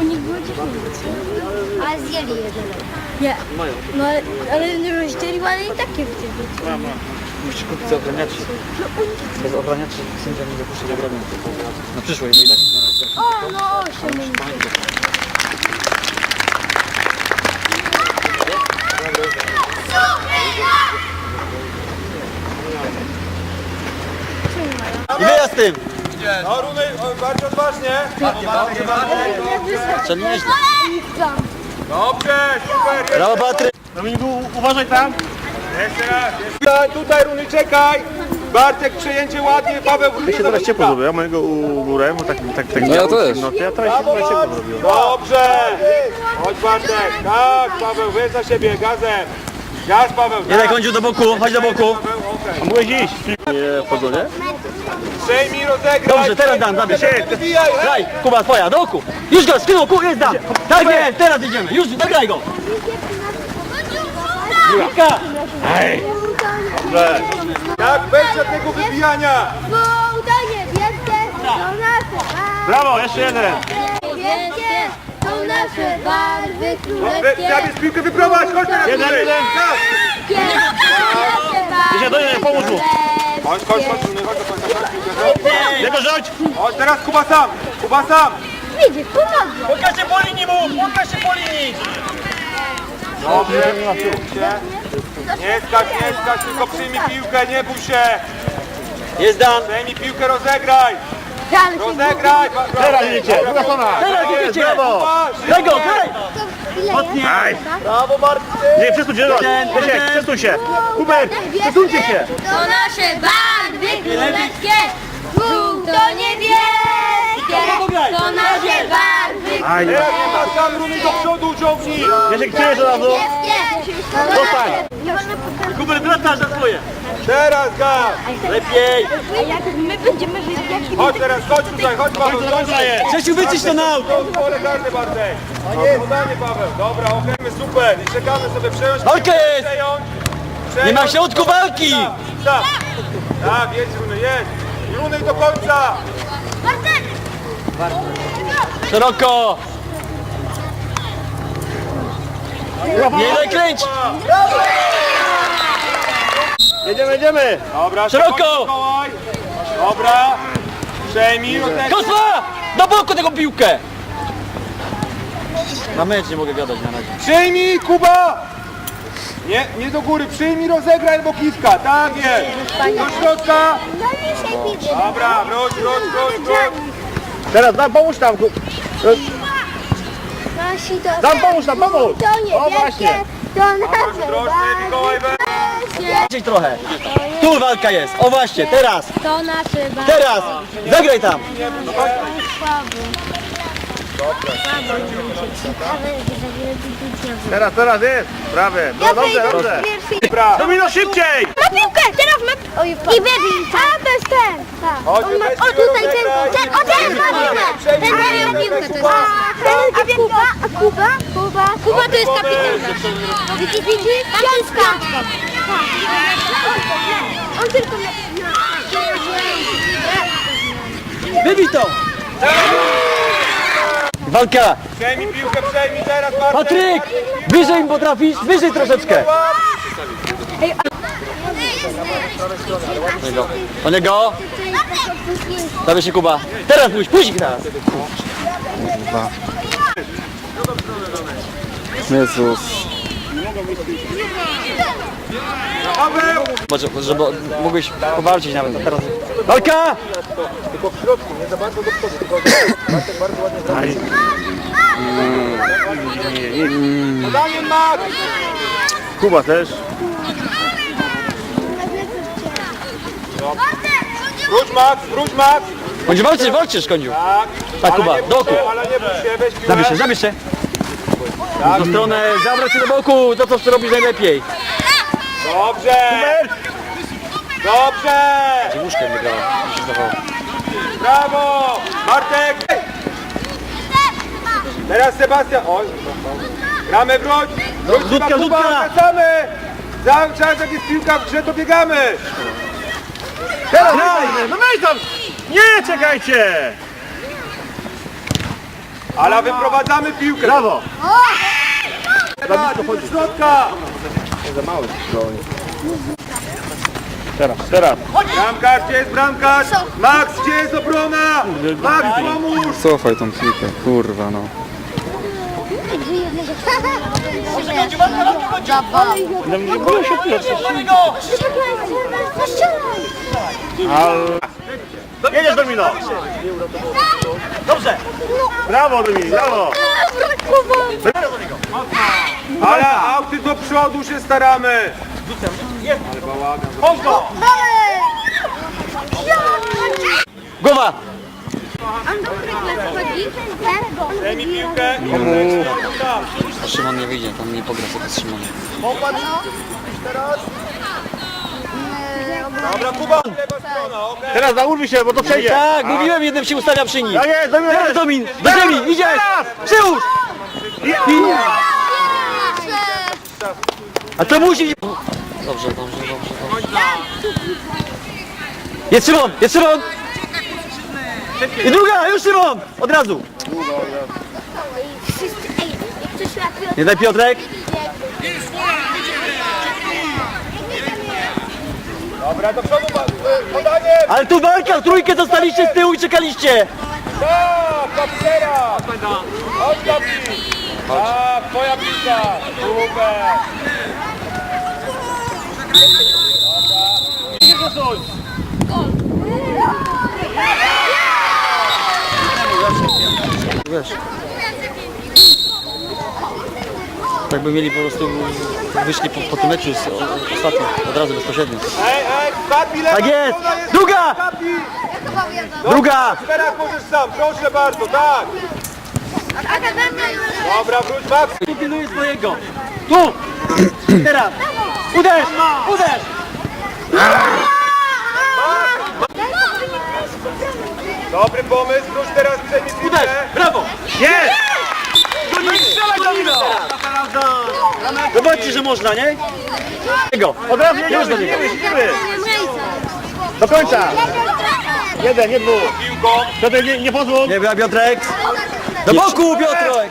U nich było 10. Ale zjeli jeden. Nie. No ale, ale nie rozdzielił, ale i takie chcieli. Musicie kupić ochraniaczy. Bez ochraniaczy sędzia nie dopuszcza do obrony. Na przyszłość, bo i tak nie znaleźć. O, no 8 I wyjazd tym! No Runy, o, bardzo odważnie. Czyli nieźle. Dobrze, super. Brawo Patryk! Dominiku, uważaj tam. Jeszcze raz. Tutaj, tutaj Runy, czekaj. Bartek, przejęcie ładnie, Paweł wróć się teraz ciepło zrobiło, ja mojego u górę, bo tak, tak, tak No ja też. No to ja teraz się ciepło zrobiło. Dobrze. Chodź Bartek. Tak, Paweł, weź za siebie, gazem. Gaz, Paweł. Tak. końcu do boku, chodź do boku. Paweł, okej. A mogłeś iść? Nie wchodzą, nie? Przejmij, rozegraj. Dobrze, teraz dam, zabierz. Wybijaj, Graj, Kuba twoja, do boku. Już go, skinął, ku, jest dam. Tak jest, teraz idziemy, już, zagraj go. Piłka. Tak, bez żadnego wybijania. Bo to niebieskie to nasze Brawo, jeszcze jeden. Niebieskie to nasze barwy Wy- królewskie. Zabierz piłkę, wyprowadź, chodź teraz. Jeden, jeden. Niebieskie to nasze barwy mu. Chodź, chodź, chodź, chodź chodź, chodź. Jego rzuć. Chodź, teraz Kuba sam. Kuba sam. Widzisz, pomogło. Pokaż się po linii mu, pokaż się po linii. Dobrze. Nie skacz, nie skacz, tylko przyjmij piłkę, nie bój się. Jest Dan. Przejmij piłkę, rozegraj. Ale się Rozegraj. Teraz idziecie, druga strona. Teraz idziecie. Brawo. Kuba, Daj Aj. Brawo Bartek. Nie, przesuń się, Krzysiek, przesuń się. Hubert, przesuńcie się. To nasze barwy królewskie. Żółto niebieskie. To nasze barwy Aj, Teraz Kuba sam Runy do przodu ciągnij. Od razu. niebieskie. To Zostań. Hubert, wracasz za swoje. Teraz gaz. Lepiej. A jak my będziemy jak Chodź teraz, chodź tutaj, chodź Paweł, chodź. Grzesiu, wycisz to na aut. To pole karne Bartek. Podanie Paweł. Dobra, okej, super. I czekamy sobie przejąć. Walka jest. Przejąć. Nie ma środku walki. Tak. Tak, jedź Runy, jedź. I Runy do końca. Szeroko. Nie daj kręć. Jedziemy, jedziemy. Dobra, Szeroko. Mikołaj. Dobra. Przejmij, rozegraj. Kosma! Do boku tego piłkę. Na mecz nie mogę gadać na razie. Przyjmij, Kuba! Nie, nie do góry, przyjmij, rozegraj albo kiwka, tak jest. Do środka. Dobra, wróć, wróć, wróć, wróć. Teraz dam, pomóż tam. Nasi to Dam, pomóż tam, pomóż. To O, właśnie. To Paweł, nasze drożny, Mikołaj, we- barwy. Gdzieś trochę. Tu walka jest. O właśnie, teraz. To nasze. Teraz. Zagraj tam. Teraz, teraz jest. Prawie. No, dobrze, dobrze. Dobra. Domino szybciej. Ma piłkę, teraz ma... Oj, I Berlin. A, to jest ten. O tutaj, ten, o ten ma piłkę. Ten ma piłkę, to jest. A, a Kuba, a Kuba? Kuba, Kuba to jest kapitan. Widzisz, widzisz? Piątka. On tylko ma... Wybij to. Walka. Przejmij piłkę, przejmij teraz, Bartek. Patryk. Wyżej potrafisz. Wyżej troszeczkę. Do niego. Dawaj się Kuba. Teraz pójdź, pójdź teraz. Jezus. Paweł. Może, żeby mógłbyś powalczyć nawet, a teraz... Walka! Podanie Max. Kuba też. Wróć Max, wróć Max. Będzie walczyć, walczysz, koniu. Tak. Tak, Ale Kuba, nie bój do oku. się, Ale nie bój się, weź. Zabierz się, zabierz się. W stronę, zabrać się do boku, to co robisz najlepiej. Dobrze. Dobrze. Łóżkiem wygrała, mi się zdawało. Brawo. Bartek. Teraz Sebastian. Oj. Gramy wróć. Wróć Rzutka, Kuba, wracamy. Cały czas jak jest piłka w grze, to biegamy. Teraz, no weź tam. Nie, czekajcie. Ale wyprowadzamy piłkę. Brawo! Teraz, do środka. Teraz, teraz. Bramkarz, gdzie jest bramkarz? Max, gdzie jest obrona? Max, pomóż! Cofaj tą piłkę, kurwa no. Nie boję się pierwszy. Ale... Jedziesz Domino! Dobrze! Brawo Dominik, brawo! Ale auty do przodu się staramy. Chodź go! Głowa! Daj mi piłkę. Szymon nie wyjdzie, tam nie pogra sobie z Szymonem. Dobra, Kuba, lewa strona, okej. Teraz zaurwij się, bo to przejdzie! Tak, mówiłem, jednym się ustawia przy nim. Tak jest, Dominik! Teraz Domin, do ziemi, idziesz! Przyłóż! A to musi... Dobrze, dobrze, dobrze, dobrze. Jest Szymon, jest Szymon! I druga, już Szymon! Od razu! Nie daj Piotrek! Dobra, do przodu, podanie. Ale tu walka, trójkę zostaliście z tyłu i czekaliście! Tak, kapitera. Chodź, kapi. Tak, twoja piłka. Super. Wiesz. Tak by mieli po prostu, wyszli po, po tym meczu z, o, ostatnio, od razu bezpośrednio. Ej, ej, kapi, lewa Tak jest. strona Druga. Kapi. Druga! Teraz możesz sam, proszę bardzo, tak. Dobra, wróć, Max. Tu pilnuję swojego! Tu! Teraz! Uderz! Uderz! Dobry pomysł, wróć teraz, przejmij Uderz! Brawo! Jest! Nie strzelaj Domino! Zobaczcie, że można, nie? Jego! Od razu jedziemy, do niego! Do końca! Jeden, nie dwóch! Piłką. Piotrek, nie, nie pozwól! Nie Piotrek! Do boku Piotrek!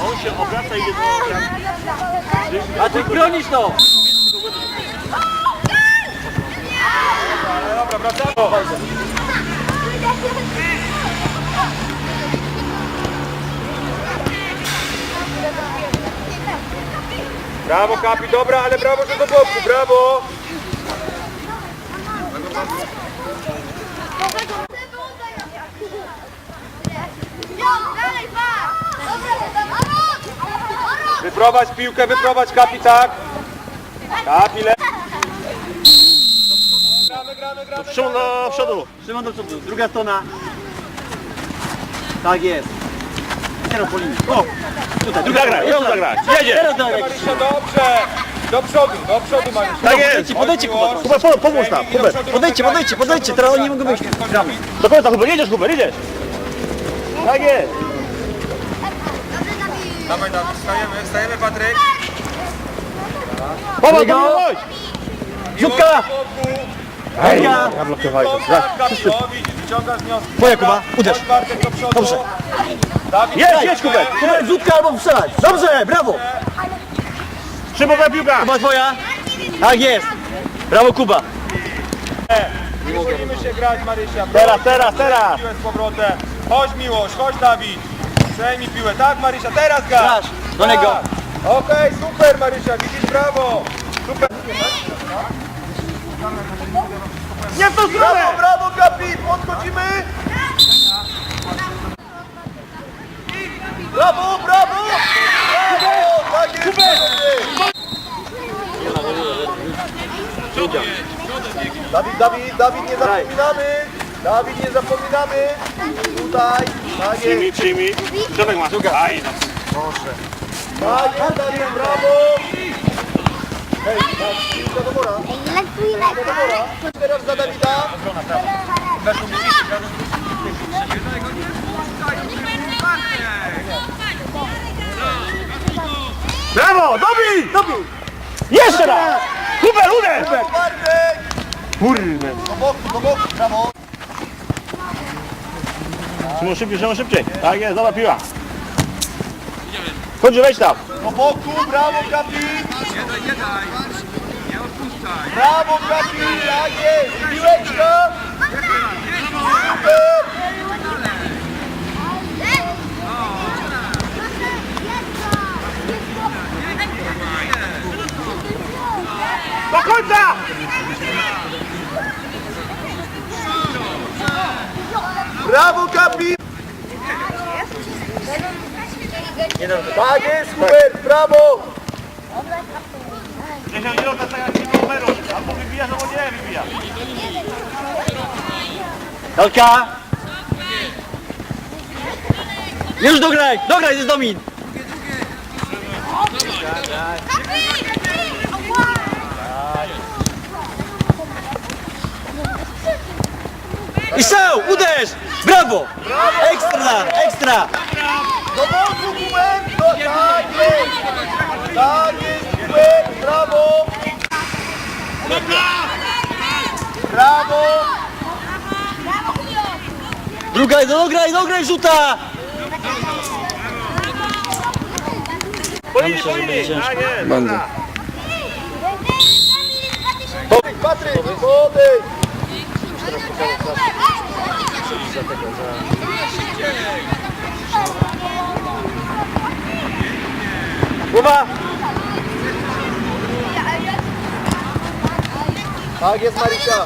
On się obraca i jedzie A ty bronisz to! Dobra, wracamy. Brawo, Kapi, dobra, ale brawo, że do boku, brawo. Wyprowadź piłkę, wyprowadź Kapi, tak. Kapi, le... Gramy, gramy, do przodu! Szymon do przodu, druga strona. Tak jest. Teraz po linii. O! Tutaj, druga Jeszcze ją zagrać. Jedzie. Teraz. Marysia, dobrze. Do przodu, do przodu, Marysia. Tak jest! Podejdźcie, podejdźcie Kuba. Po- pomóż tam, Hubert! Podejdźcie, podejdźcie, podejdźcie, teraz oni nie mogą wyjść. Gramy. Do końca Hubert, jedziesz Hubert, jedziesz! Tak jest! Dawaj, dawaj, wstajemy, wstajemy, Patryk. Jego. pomóż! Zupka! Ej, Ja. blokowałem. Widzisz, wyciągasz wnioski. Twoja Kuba, uderz. Chodź, Bartek, do przodu. Dobrze. Dawid, Jedź, jedź Hubert! Hubert, zupka albo strzelać. Dobrze, brawo. Szymowa piłka! Kuba twoja. Tak jest. Brawo Kuba. nie boimy się grać, Marysia. Teraz, teraz, teraz! Piłę z powrotem. Chodź, Miłosz, chodź, Dawid. Przejmij piłę. Tak, Marysia, teraz gaz. Grasz, do niego. Tak. Okej, super, Marysia, widzisz, brawo. Super. Nie w tą stronę! Brawo, brawo, Gapi, podchodzimy. Brawo, brawo. Brawo, tak jest. Dawid, Dawid, Dawid, nie zapominamy. Dawid, nie zapominamy. Tutaj, tak jest. Przyjmij, przyjmij. Piotrek masz. Aj, no. Tak jest, Dawid, brawo. Hej, tak, piłka do mora. Do mora. Teraz za Dawida. Brawo, dobij! Dobij! Jeszcze raz! Hubert, uderz! Kurde. Do boku, do boku, brawo. Szymon szybciej, Szymon szybciej. Tak jest, dobra piła. Chodź, wejdź tam. Po boku, brawo Kapi! Brawo Kapi, tak jest! Piłeczka! Super! Do końca! Brawo Kapi! Tak jest, Hubert, brawo! 10 minut na tego numeru. Albo wybijasz, albo nie wybijasz. Dolka! Już dograj! Dograj, jest Domin! I strzał! Uderz! Brawo! Ekstra! Ekstra! Do boku, Hubert! No, tak jest! Tak jest, Hubert, brawo! Brawo! Druga, dograj, dograj, rzuta! Linii, myślę, że będzie ciężko. Tak Będę. Patryk, Patryk, podejdź! Głowa! Tak jest, Marysia!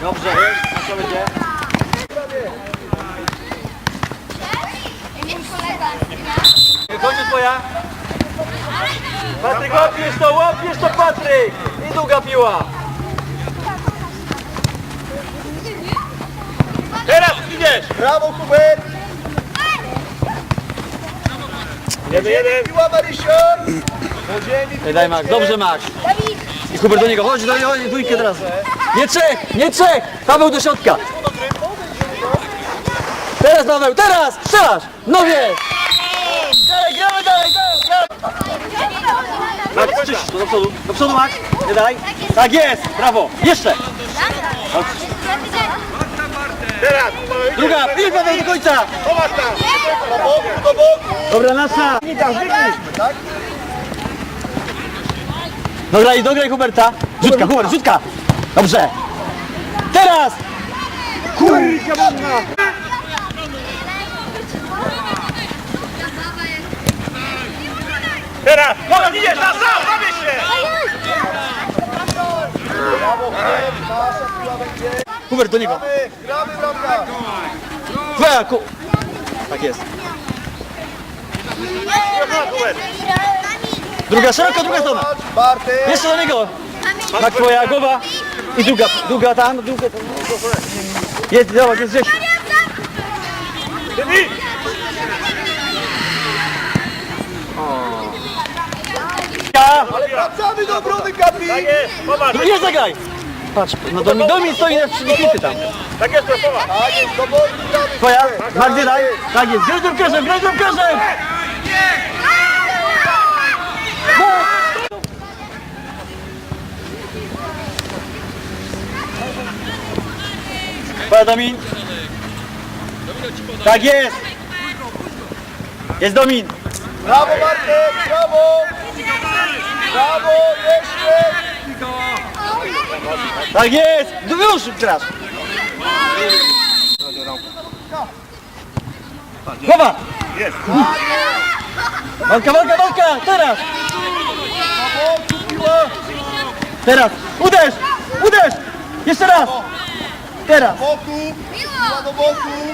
Dobrze, na co będzie? Kończy twoja? Patryk, łapiesz to, łapiesz to, Patryk! I długa piła! Teraz idziesz. Brawo, Hubert! Jeden, jeden. Piła Marysia! Do ziemi, Daj, daj Max, dobrze Max. I Hubert do niego, chodź do niego, chodź, dwójkę teraz. Nie trzech, nie trzech! Paweł do środka. Teraz Paweł, teraz! Strzelasz! No wie! Dalej, gramy dalej, dalej! Max, do przodu, do przodu Max, nie daj. Tak jest, brawo, jeszcze! Druga, Paweł do końca! Do boku, do boku! Dobra, nasza! Wygnij. Tak? Dograj, Huberta! Rzutka, Hubert, rzutka! Dobrze! Teraz! Kurka wodna. Teraz. Dobra, idziesz, na sam, zabierz się. Brawo, Hubert, nasza piła będzie! Hubert do niego! Gramy, gramy, ku... Tak jest. Druga szeroko, druga strona. Jeszcze do niego. Tak twoja głowa. I druga, druga tam, druga tam. Jest, zobacz, jest. Ja. Ale wracamy do obrony! Tak jest, zagraj. Patrz, no Domin, Domin stoi na przeciwnicy tam. Tak jest, popatrz. Tak jest, do gramy! Twoja, Magdy daj. Tak jest, graj tym piarzem, graj tym piarzem. Twoja Domin. Tak jest. Jest Domin. Brawo, Bartek, brawo! Brawo, jeszcze! Tak jest. Już grasz. Głowa. Jest. Walka, walka, walka. Teraz. Do! Teraz. Uderz. Uderz. Jeszcze raz. Teraz. Do do boku!